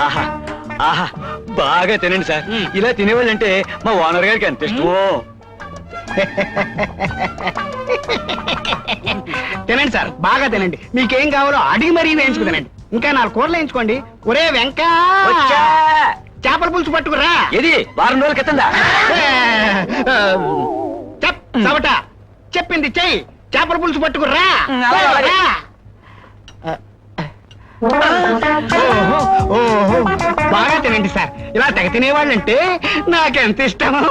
ఆహా ఆహా బాగా తినండి సార్. ఇలా తినేవాళ్ళంటే మా ఓనర్ గారికి ఎంత ఇష్టమో. తినండి సార్ బాగా తినండి. మీకేం కావాలో అడిగి మరీ వేయించుకు తినండి. ఇంకా నాలుగు కూరలు వేయించుకోండి. ఒరే వెంక! వచ్చా! చేపల పులుసు పట్టుకురా! ఏది? వారం రోజుల క్రితందా? చెప్ చెప్పింది చెయ్యి. చేపల పులుసు పట్టుకురా. ఓహో, బాగా తినండి సార్. ఇలా తెగ తినేవాళ్ళంటే నాకెంత ఇష్టమో.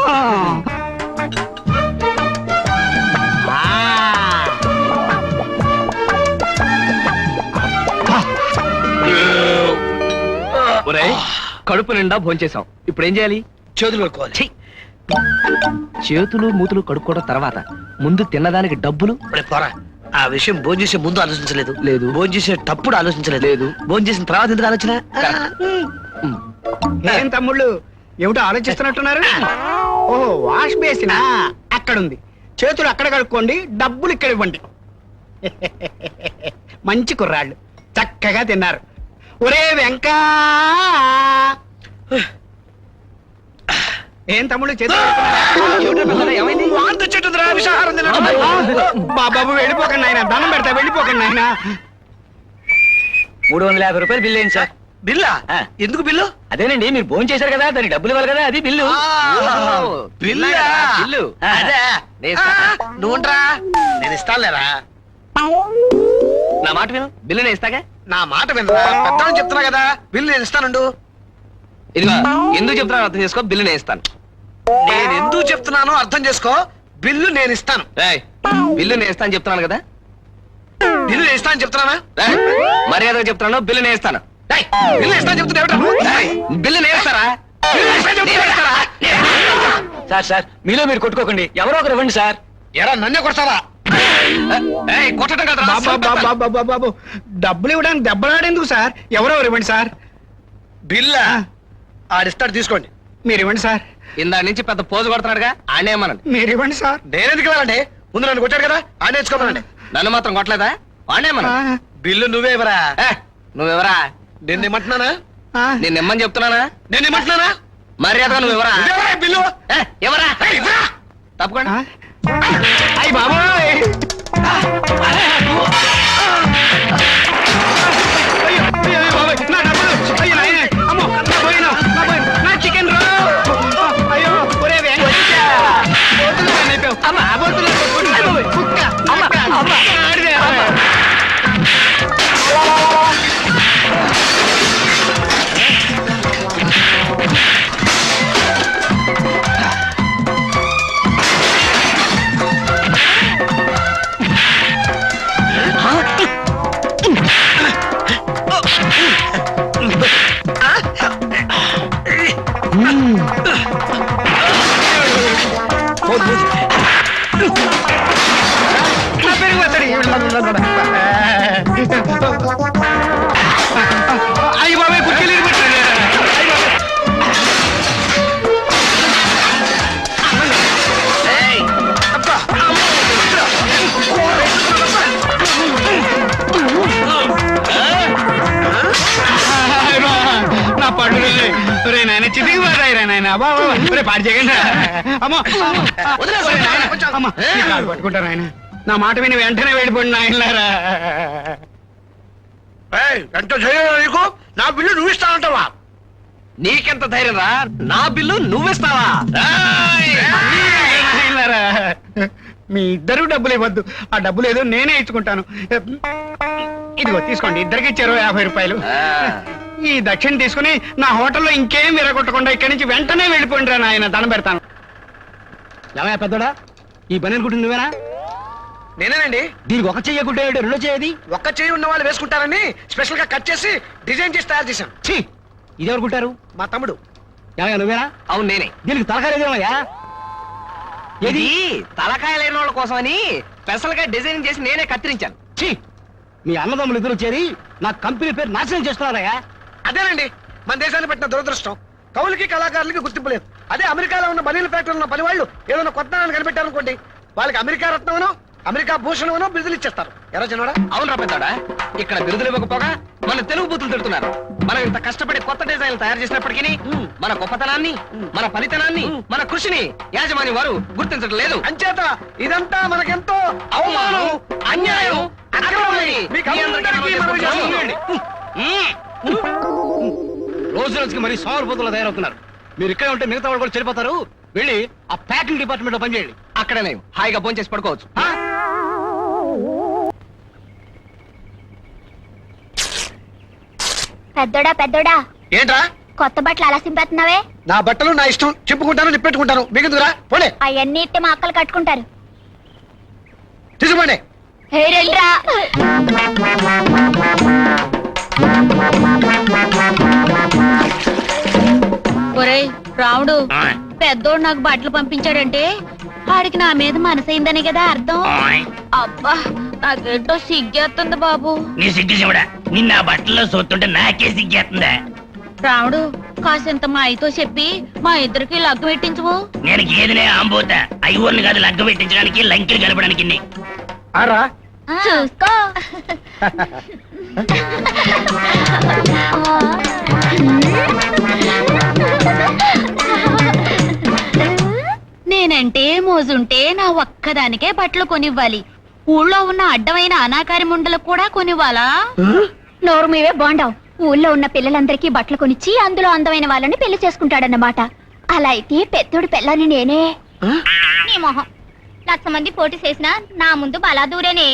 కడుపు నిండా భోంచేసాం ఇప్పుడు ఏం చేయాలి? చేతులు కొట్టుకోవాలి ఛీ! చేతులు మూతులు కడుక్కోవడం తర్వాత ముందు తిన్నదానికి డబ్బులు? పోరా ఆ విషయం భోజనం చేసే ముందు ఆలోచించలేదు. లేదు. భోజనం చేసేటప్పుడు ఆలోచించలేదు. లేదు. భోజనం చేసిన తర్వాత ఎందుకు ఆలోచన. ఏం తమ్ముళ్ళు? ఏమిటో ఆలోచిస్తున్నట్టున్నారు? ఓహో వాష్ బేసినా. అక్కడుంది. చేతులు అక్కడ కడుక్కోండి డబ్బులు ఇక్కడ ఇవ్వండి. మంచి కుర్రాళ్ళు. చక్కగా తిన్నారు. ఒరే వెంకా! ఏం? వాంతి చెట్టుందిరా, విషాహారం బాబు వెళ్ళిపోకండి ఆయన దండం పెడతా వెళ్ళిపోకండి ఆయన మూడు వందల యాభై రూపాయలు బిల్లు ఏంటి సార్. బిల్లా. ఎందుకు బిల్లు? అదేనండి మీరు భోజనం చేశారు కదా దానికి డబ్బులు ఇవ్వాలి కదా అది బిల్లు. బిల్లా నువ్వుంట్రా నేను ఇస్తానులేరా. నా మాట విను. బిల్లు నేను ఇస్తాగా? నా మాట వినరా? పెద్ద చెప్తున్నా కదా బిల్లు నేను ఇస్తానుండు. ఇదిగో ఎందుకు చెప్తున్నాను అర్థం చేసుకో బిల్లు నేను ఇస్తాను. నేను ఎందుకు చెప్తున్నానో అర్థం చేసుకో బిల్లు నేను ఇస్తాను. రేయ్ బిల్లు నేను ఇస్తాను చెప్తున్నాను కదా? బిల్లు నేను ఇస్తాను చెప్తున్నానా? రేయ్, మర్యాదగా చెప్తున్నాను బిల్లు నేను ఇస్తాను. బిల్లు ఇస్తాను చెప్తున్నా ఏమిటా? రేయ్, బిల్లు నేను ఇస్తారా? బిల్లు ఇస్తాను చెప్తున్నా ఏమిటా? సార్ సార్ మీలో మీరు కొట్టుకోకండి. ఎవరో ఒకరు ఇవ్వండి సార్. ఎరా నన్నే కొడతావా? ఏయ్, కొట్టడం కదా బాబా బాబా బాబా బాబు డబ్బులు ఇవ్వడానికి దెబ్బలాడేందుకు సార్? ఎవరెవరు ఇవ్వండి సార్? బిల్లా? ఆడిస్తాడు తీసుకోండి. మీరు ఇవ్వండి సార్. ఇందా నుంచి పెద్ద పోజు కొడుతున్నాడుగా ఆడేమనండి మీరు ఇవ్వండి సార్. నేనెందుకు ఇవ్వాలండి? ముందు నన్ను కొట్టాడు కదా ఆడ నేర్చుకోమనండి. నన్ను మాత్రం కొట్టలేదా? వాడేమన ఆ, బిల్లు నువ్వే ఇవ్వరా నువ్వెవరా? నేను ఇమ్మంటున్నానా? నేను ఇమ్మని చెప్తున్నానా? నేను ఇమ్మంటున్నానా? మర్యాదగా నువ్వెవరా? నువ్వెవరా బిల్లు? ఎవరా? తప్పకుండా. ఆ. అయ్ బాబోయ్. అయ్య బాబాయ్ కుర్చీలు ఇరిగిపోయాయి. అయ్య బాబోయ్. ఏయ్, అబ్బా, అమ్మో, అయ్య బా, నా పండు రే నాయన చితికి పోతాయి రా నాయన బాబా రే పాడు చేయకండి అమ్మో అమ్మా, నీ కాలు పట్టుకుంటారు ఆయన? నా మాట విని వెంటనే వెళ్ళిపోండి నాయనలారా. ఏయ్, ఎంత ధైర్యం నీకు? నా బిల్లు నువ్వు ఇస్తానంటావా నీకెంత ధైర్యం రా? నా బిల్లు నువ్విస్తావా? మీ ఇద్దరు డబ్బులు ఇవ్వద్దు. ఆ డబ్బులు ఏదో నేనే ఇచ్చుకుంటాను. ఇదిగో తీసుకోండి ఇద్దరికి ఇచ్చారు యాభై రూపాయలు. ఆ. ఈ దక్షిణ తీసుకుని నా హోటల్లో ఇంకేం విరగొట్టకుండా ఇక్కడి నుంచి వెంటనే వెళ్ళిపోండి రా నాయన దండం పెడతాను. ఏమయ్య పెద్దోడా? ఈ పని అనుకుంటుంది నువ్వేనా? నేనేనండి. దీనికి ఒక చెయ్యకుంటే రెండో చేయది ఒక్క చేయి ఉన్న వాళ్ళు వేసుకుంటారని స్పెషల్గా కట్ చేసి డిజైన్ చేసి తయారు చేశాను. ఛీ! ఇది ఎవరుకుంటారు మా తమ్ముడు. ఏమయ్య నువ్వేనా? అవును నేనే. దీనికి తలకాయలేదేమయ్యా ఇది తలకాయ లేని వాళ్ళ కోసమని స్పెషల్గా డిజైన్ చేసి నేనే కత్తిరించాను. ఛీ! మీ అన్నదమ్ములు ఇద్దరు చేరి నా కంపెనీ పేరు నాశనం చేస్తున్నారయ్యా. అదేనండి. మన దేశాన్ని పెట్టిన దురదృష్టం. కవులకి కళాకారులకి గుర్తింపు లేదు. అదే అమెరికాలో ఉన్న బనీల ఫ్యాక్టరీ ఉన్న పని వాళ్ళు ఏదైనా కొత్త నాన్ని కనిపెట్టారనుకోండి వాళ్ళకి అమెరికా రత్నమనో అమెరికా భూషణం బిరుదులు ఇచ్చేస్తారు. ఎరా చిన్నోడా? అవును పెద్దోడా. ఇక్కడ బిరుదులు ఇవ్వకపోగా మన తెలుగు బూతులు తిడుతున్నారు. మనం ఇంత కష్టపడి కొత్త డిజైన్లు తయారు చేసినప్పటికీ మన గొప్పతనాన్ని మన ఫలితనాన్ని మన కృషిని యాజమాని వారు గుర్తించడం లేదు. అంచేత ఇదంతా మనకెంతో అవమానం అన్యాయం. రోజు రోజుకి మరి సోమరిపోతులు తయారవుతున్నారు. మీరు ఇక్కడే ఉంటే మిగతా వాళ్ళు కూడా చెడిపోతారు. వెళ్ళి ఆ ప్యాకింగ్ డిపార్ట్మెంట్లో పనిచేయండి అక్కడనే హాయిగా భోంచేసి పడుకోవచ్చు. ఆ? పెద్దోడా పెద్దోడా. ఏంట్రా? కొత్త బట్టలు అలా సింపేస్తున్నావే? నా బట్టలు నా ఇష్టం. చెప్పుకుంటాను నిప్పెట్టుకుంటాను. మీకెందుకురా పోలే. అవన్నీ ఇట్టే మా అక్కలు కట్టుకుంటారు. తీసుకోండి హే రండ్రా. రాముడు పెద్దోడు నాకు బట్టలు పంపించాడంటే వాడికి నా మీద మనసైందని కదా అర్థం? అబ్బా నాకేంటో సిగ్గేస్తుంది బాబు. నీ సిగ్గు చెవుడా నిన్న ఆ బట్టల్లో చూస్తుంటే నాకే సిగ్గేస్తుందా. రాముడు కాసింత మా అయితో చెప్పి మా ఇద్దరికి లగ్గు పెట్టించువు నేను గేదెనే ఆంబోతా ఐవర్ని కాదు లగ్గ పెట్టించడానికి లంకెలు. ఆరా. చూసుకో. మోజుంటే నా ఒక్కదానికే బట్టలు కొనివ్వాలి. ఊళ్ళో ఉన్న అడ్డమైన అనాకారి ముండలకు కూడా కొనివ్వాలా? నోరు మీవే బాండావు. ఊళ్ళో ఉన్న పిల్లలందరికీ బట్టలు కొనిచ్చి అందులో అందమైన వాళ్ళని పెళ్ళి చేసుకుంటాడన్నమాట. అలా అయితే పెద్దోడు పిల్లని నేనే. నీ మొహం. లక్ష మంది పోటీ చేసినా నా ముందు బలా దూరేనే.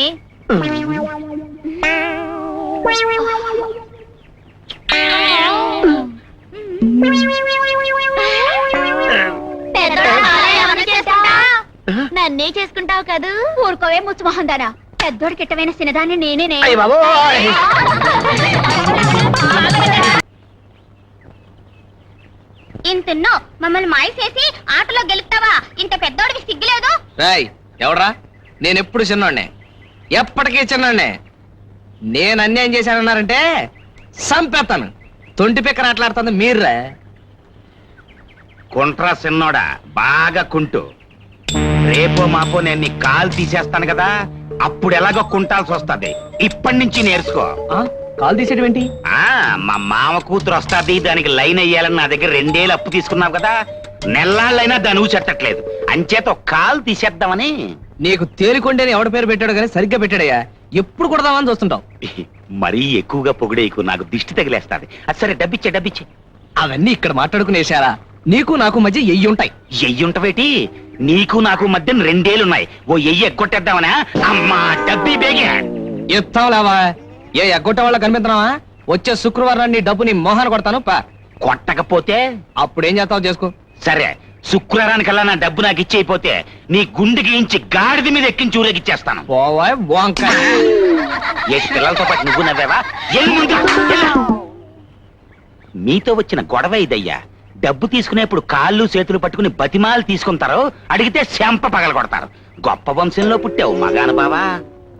నన్నే చేసుకుంటావు కదూ? ఊరుకోవే ముచ్చు మొహం దానా పెద్దోడి కిట్టమైన సినదాన్ని నేనే అయ్య బాబోయ్! ఇంతున్నో మమ్మల్ని మాయ చేసి ఆటలో గెలుపుతావా? ఇంత పెద్దోడికి సిగ్గులేదు రాయ్ ఎవడ్రా? నేను ఎప్పుడు చిన్నోడ్నే. ఎప్పటికీ చిన్నోడ్నే. నేను అన్యాయం చేశానన్నారంటే సంపేస్తాను తొంటి పిక్కర ఆటలాడుతుంది మీర్రా. కుంట్రా సిన్నోడా బాగా కుంటు. రేపో మాపో నేను నీ కాలు తీసేస్తాను కదా. అప్పుడు ఎలాగో కుంటాల్సి వస్తది. ఇప్పటి నుంచి నేర్చుకో. కాల్ తీసేటి ఏంటి? ఆ మా మామ కూతురు వస్తాది దానికి లైన్ అయ్యాలని నా దగ్గర రెండేళ్ళు అప్పు తీసుకున్నావు కదా. నెల్లాళ్ళైనా దాని చెట్టట్లేదు. అంచేత ఒక కాలు తీసేద్దామని. నీకు తేలికొండేని ఎవడ పేరు పెట్టాడు కానీ సరిగ్గా పెట్టాడయ్యా. ఎప్పుడు కొడదామని చూస్తుంటావు. మరీ ఎక్కువగా పొగిడేకు నాకు దిష్టి తగిలేస్తాది. అది సరే డబ్బిచ్చే డబ్బిచ్చే. అవన్నీ ఇక్కడ మాట్లాడుకునేశారా? నీకు నాకు మధ్య ఎయ్యి ఉంటాయి. ఎయ్యుంటవేటి నీకు నాకు మధ్య రెండేళ్ళున్నాయి ఓ ఎయ్యి ఎగ్గొట్టేద్దామనా అమ్మా డబ్బి బేగే. ఎత్తాం లేవా ఏ ఎగ్గొట్టే వాళ్ళ కనిపిస్తున్నావా వచ్చే శుక్రవారం నీ డబ్బు నీ మోహన కొడతాను పా. కొట్టకపోతే? అప్పుడేం చేస్తావు చేసుకో. సరే శుక్రవారానికల్లా నా డబ్బు నాకు ఇచ్చేయిపోతే నీ గుండెకి ఇంచి గాడిద మీద ఎక్కించి ఊరేగిచ్చేస్తాను పోవా వంకాయ. ఏ పిల్లలతో పాటు నువ్వు నవ్వావా? ఎల్లు ముందు? ఎల్లు. మీతో వచ్చిన గొడవ ఇదయ్యా. డబ్బు తీసుకునేప్పుడు కాళ్ళు చేతులు పట్టుకుని బతిమాలు తీసుకుంటారు అడిగితే శంప పగలగొడతారు. గొప్ప వంశంలో పుట్టావు మగాను బావా.